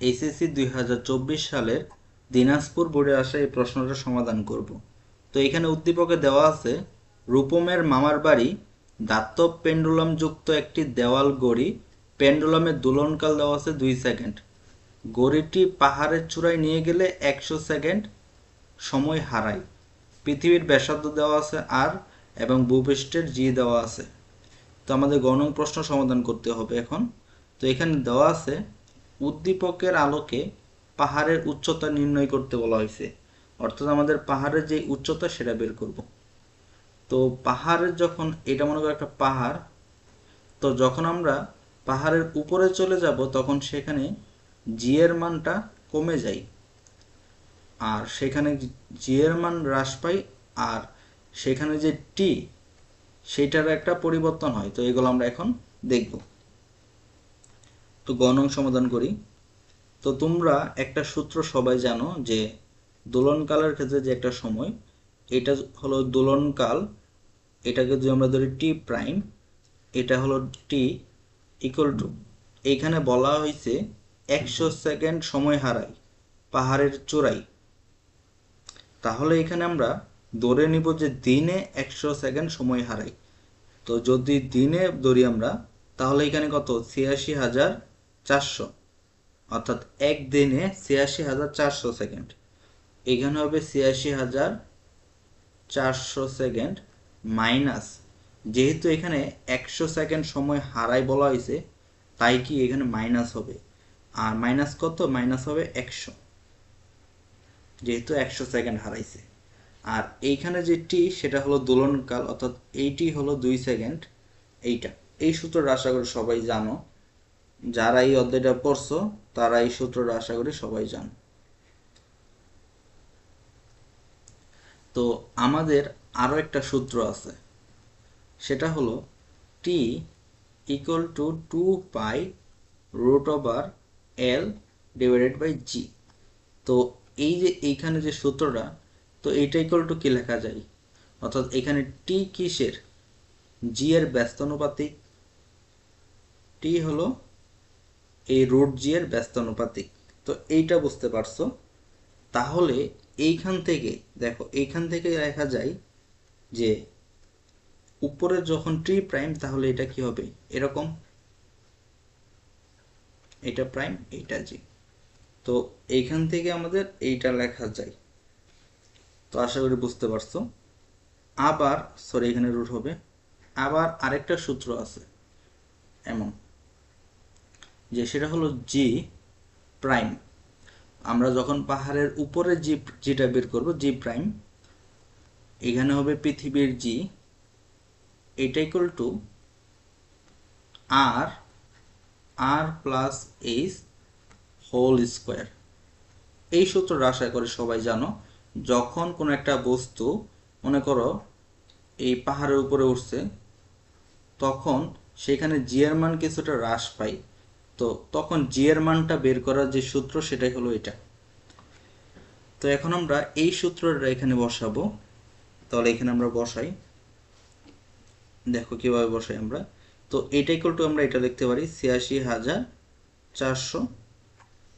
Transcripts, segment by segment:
HSC দুই সালের দিনাজপুর বোর্ডে আসা এই প্রশ্নটা সমাধান করব। তো এখানে উদ্দীপকে দেওয়া আছে, রূপমের মামার বাড়ি দাতব পেন্ডুলাম যুক্ত একটি দেওয়াল গড়ি, পেন্ডুলামের দুলনকাল দেওয়া আছে দুই সেকেন্ড। গড়িটি পাহাড়ের চূড়ায় নিয়ে গেলে একশো সেকেন্ড সময় হারায়। পৃথিবীর ব্যাসার্ধ দেওয়া আছে আর এবং ভূপৃষ্ঠের জি দেওয়া আছে। তো আমাদের গণ প্রশ্ন সমাধান করতে হবে এখন। তো এখানে দেওয়া আছে উদ্দীপকের আলোকে পাহাড়ের উচ্চতা নির্ণয় করতে বলা হয়েছে। অর্থাৎ আমাদের পাহাড়ের যে উচ্চতা, সেটা বের করব। তো পাহাড়ের যখন, এটা মনে করো একটা পাহাড়, তো যখন আমরা পাহাড়ের উপরে চলে যাব, তখন সেখানে জি এর মানটা কমে যায়। আর সেখানে জি এর মান হ্রাস পায় আর সেখানে যে টি সেটার একটা পরিবর্তন হয়। তো এগুলো আমরা এখন দেখব। তো গণং সমাধান করি। তো তোমরা একটা সূত্র সবাই জানো যে দোলনকালের ক্ষেত্রে যে একটা সময়, এটা হলো দোলনকাল, এটাকে যদি আমরা ধরি টি প্রাইম, এটা হলো টি ইকুয়াল টু এইখানে বলা হয়েছে একশো সেকেন্ড সময় হারাই, পাহাড়ের চূড়াই। তাহলে এখানে আমরা ধরে নিব যে দিনে একশো সেকেন্ড সময় হারাই। তো যদি দিনে ধরি আমরা, তাহলে এখানে কত? ছিয়াশি হাজার চারশো। অর্থাৎ এক দিনে ছিয়াশি হাজার চারশো সেকেন্ড। এখানে হবে ছিয়াশি হাজার চারশো সেকেন্ড মাইনাস। যেহেতু এখানে একশো সেকেন্ড সময় হারাই বলা হয়েছে, তাই কি এখানে মাইনাস হবে? আর মাইনাস কত? মাইনাস হবে একশো। যেহেতু একশো সেকেন্ড হারাইছে। আর এইখানে যে টি, সেটা হলো দোলনকাল, অর্থাৎ এইটি হলো দুই সেকেন্ড। এইটা। এই সূত্রটা আশা করি সবাই জানো। যারা এই অধ্যায়টা পড়ছো, তারা এই সূত্রটা আশা করি সবাই জানো। তো আমাদের আরও একটা সূত্র আছে। সেটা হলো T equal to two pi root over L divided by G তো এই যে এইখানে যে সূত্রটা, তো এইটা ইকুয়াল টু কি লেখা যায়? অর্থাৎ এখানে টি কিসের? জি এর ব্যস্তানুপাতিক টি হলো এই রুট জি এর ব্যস্তানুপাতিক তো এইটা বুঝতে পারছ? তাহলে এইখান থেকে, দেখো, এইখান থেকে লেখা যায় যে উপরে যখন টি প্রাইম তাহলে এটা কি হবে? এরকম। এটা প্রাইম এইটা জি তো এইখান থেকে আমাদের এইটা লেখা যায়। তো আশা করি বুঝতে পারছ। আবার সরি এখানে রুট হবে। আবার আরেকটা সূত্র আছে। এমন। যে সেটা হলো জি প্রাইম আমরা যখন পাহাড়ের উপরে জি জিটা বের করব জি প্রাইম এখানে হবে পৃথিবীর জি এটা equal to R R plus H whole square এই সূত্রটা আশা করি সবাই জানো। যখন কোনো একটা বস্তু, মনে করো, এই পাহাড়ের উপরে উঠছে, তখন সেখানে জিয়ার মান কিছুটা হ্রাস পায়। তো তখন জিয়ার মানটা বের করার যে সূত্র সেটাই হলো এটা। তো এখন আমরা এই সূত্রটা এখানে বসাবো। তাহলে এখানে আমরা বসাই। দেখো কীভাবে বসাই আমরা। তো এটা ইকুয়াল টু আমরা এটা লিখতে পারি ছিয়াশি হাজার চারশো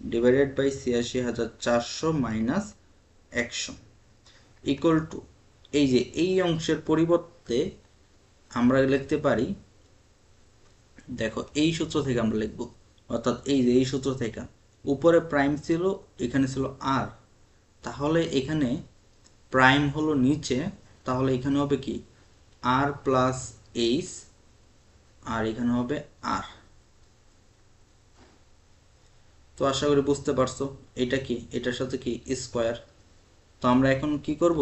ডিভাইডেড বাই ছিয়াশি হাজার চারশো মাইনাস একশো। ইকুয়াল টু এই যে এই অংশের পরিবর্তে আমরা লিখতে পারি, দেখো এই সূত্র থেকে আমরা লিখব। অর্থাৎ এই যে, এই সূত্র থেকে। উপরে প্রাইম ছিল, এখানে ছিল আর তাহলে এখানে প্রাইম হলো নিচে, তাহলে এখানে হবে কি? আর প্লাস এইচ আর এখানে হবে আর তো আশা করি বুঝতে পারছ, এটা কি? এটার সাথে কি স্কোয়ার তো আমরা এখন কি করব?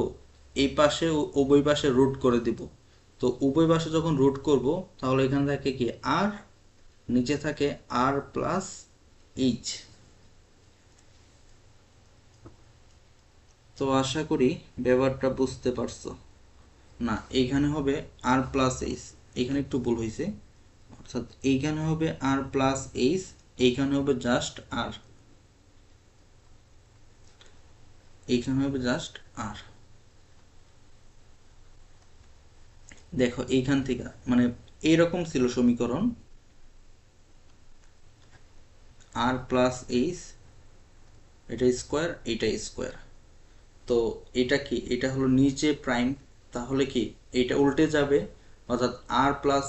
এই পাশে উভয় পাশে রুট করে দিব। তো উভয় পাশে যখন রুট করব, তাহলে এখানে থাকে কি? আর নিচে থাকে আর প্লাস এইচ তো আশা করি ব্যাপারটা বুঝতে পারছ। না এইখানে হবে আর প্লাস এইচ এখানে একটু ভুল হয়েছে অর্থাৎ এইখানে হবে আর প্লাস এইচ এইখানে হবে জাস্ট আর এইখানে হবে জাস্ট আর দেখো, এইখান থেকে মানে এইরকম ছিল সমীকরণ। আর প্লাস এইচ এটা স্কোয়ার এটা স্কোয়ার তো এটা কি? এটা হলো নিচে প্রাইম তাহলে কি? এটা উল্টে যাবে, অর্থাৎ আর প্লাস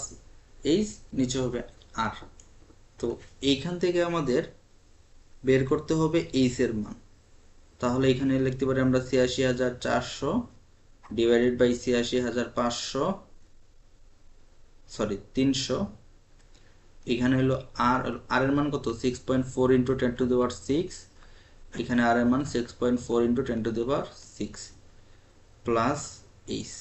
এইচ নিচে হবে আর তো এইখান থেকে আমাদের বের করতে হবে এইচ এর মান। তাহলে এখানে লিখতে পারি আমরা ছিয়াশি হাজার চারশো ডিভাইডেড বাই ছিয়াশি হাজার পাঁচশো সরি তিনশো। এখানে হলো আর আর এর মান কত? Six point four into ten to the power six এখানে আর এর মান six point four into ten to the power six plus H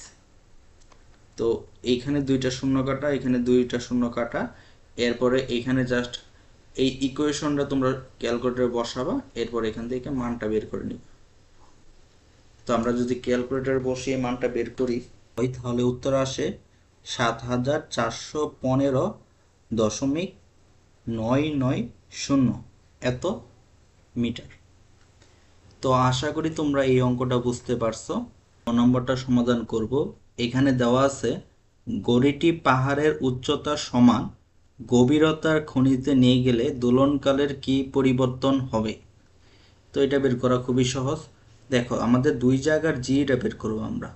তো এইখানে দুইটা শূন্য কাটা, এখানে দুইটা শূন্য কাটা। এরপরে এখানে জাস্ট এই ইকুয়েশনটা তোমরা ক্যালকুলেটরে বসাবা, এরপর এখান থেকে মানটা বের করে নিবে। তো আমরা যদি ক্যালকুলেটর বসিয়ে মানটা বের করি, তাহলে উত্তর আসে সাত হাজার চারশো পনেরো দশমিক নয় নয় শূন্য এত মিটার। তো আশা করি তোমরা এই অঙ্কটা বুঝতে পারছ। নম্বরটা সমাধান করব। এখানে দেওয়া আছে, গড়িটি পাহাড়ের উচ্চতা সমান গভীরতার খনিতে নিয়ে গেলে দোলনকালের কি পরিবর্তন হবে? তো এটা বের করা খুবই সহজ। দেখো, আমাদের দুই জায়গার জি এটা বের করব আমরা।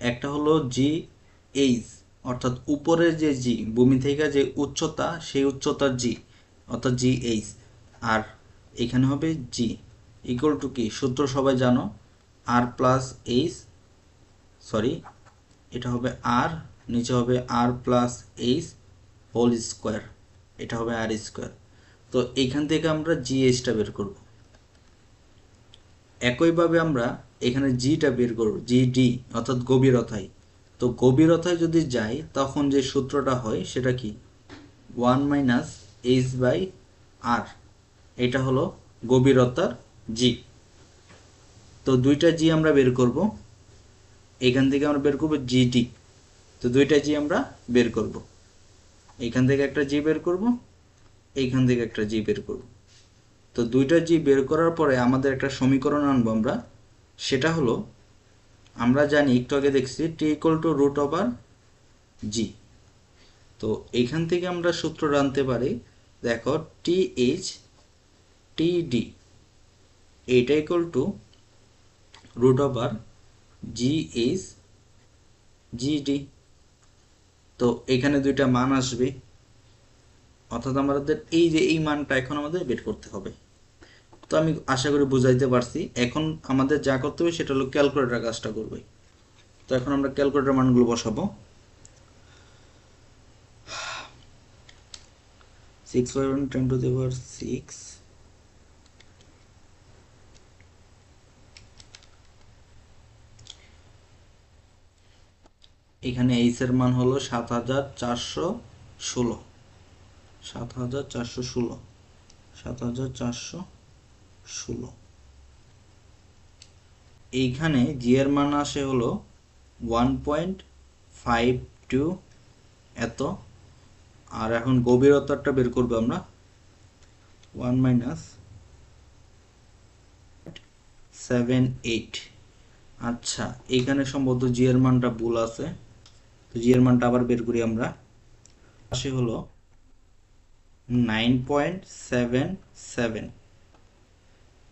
একটা হলো জি এইচ অর্থাৎ উপরের যে জি, ভূমি থেকে যে উচ্চতা, সেই উচ্চতার জি, অর্থাৎ জি এইচ আর এখানে হবে জি ইকুয়াল টু কি? সূত্র সবাই জানো আর প্লাস এইচ সরি এটা হবে আর নিচে হবে R plus H whole square এটা হবে আর স্কোয়ার তো এইখান থেকে আমরা জি এইচটা বের করব। একইভাবে আমরা এখানে জিটা বের করব জি ডি অর্থাৎ গভীরতায়। তো গভীরতায় যদি যাই, তখন যে সূত্রটা হয়, সেটা কি? One minus H by R. এটা হলো গভীরতার জি। তো দুইটা জি আমরা বের করব। এখান থেকে আমরা বের করব জিডি তো দুইটা জি আমরা বের করব। এখান থেকে একটা জি বের করব এইখান থেকে একটা জি বের করব। তো দুইটা জি বের করার পরে আমাদের একটা সমীকরণ আনব আমরা। সেটা হলো আমরা জানি, একটু আগে দেখছি T equal to root over G তো এখান থেকে আমরা সূত্র আনতে পারি, দেখো টি এইচ টি ডি এইটা equal to root over G H G D তো এখানে দুইটা মান আসবে, অর্থাৎ আমাদের এই যে এই মানটা এখন আমাদের বের করতে হবে। তো আমি আশা করি বুঝাইতে পারছি। এখন আমাদের যা করতে হবে সেটা হলো ক্যালকুলেটর কাজটা করবে। তো এখন আমরা ক্যালকুলেটর মানগুলো বসাবো। Six five ten to the six এখানে এইচ এর মান হলো সাত হাজার চারশো ষোলো। সাত হাজার চারশো ষোলো। সাত হাজার চারশো ষোলো। এইখানে জি এর মান আসে হলো ওয়ান পয়েন্ট ফাইভ টু এত। আর এখন গভীরতাটা বের করব আমরা। ওয়ান মাইনাস সেভেন এইট আচ্ছা এইখানে সম্ভবত জি এর মানটা ভুল আছে। তো জি এর মানটা আবার বের করি আমরা। আসে হলো নাইন পয়েন্ট সেভেন সেভেন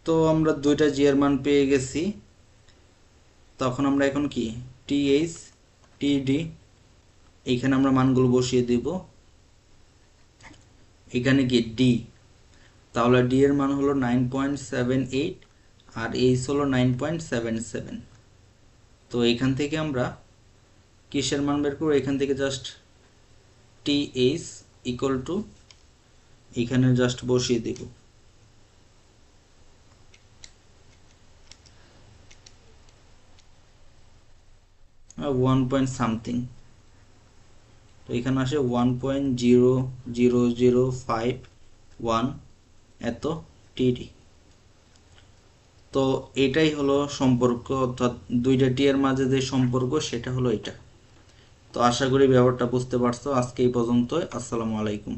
তো আমরা দুইটা জি এর মান পেয়ে গেছি। তখন আমরা এখন কি? টি এইচ টি ডি এইখানে আমরা মানগুলো বসিয়ে দিব। এখানে কি ডি তাহলে ডি এর মান হলো নাইন পয়েন্ট সেভেন এইট আর এইচ হলো নাইন পয়েন্ট সেভেন সেভেন তো এখান থেকে আমরা কিসের মান বের করব? এখান থেকে just T H equal to এখানে জাস্ট বসিয়ে দেব। ওয়ান পয়েন্ট সামথিং তো এখানে আসে one point zero zero zero five one এত টিডি তো এটাই হলো সম্পর্ক, অর্থাৎ দুইটা টি এর মাঝে যে সম্পর্ক, সেটা হলো এটা। তো আশা করি ব্যাপারটা বুঝতে পারছ। আজকে এই পর্যন্তই। আসসালামু আলাইকুম।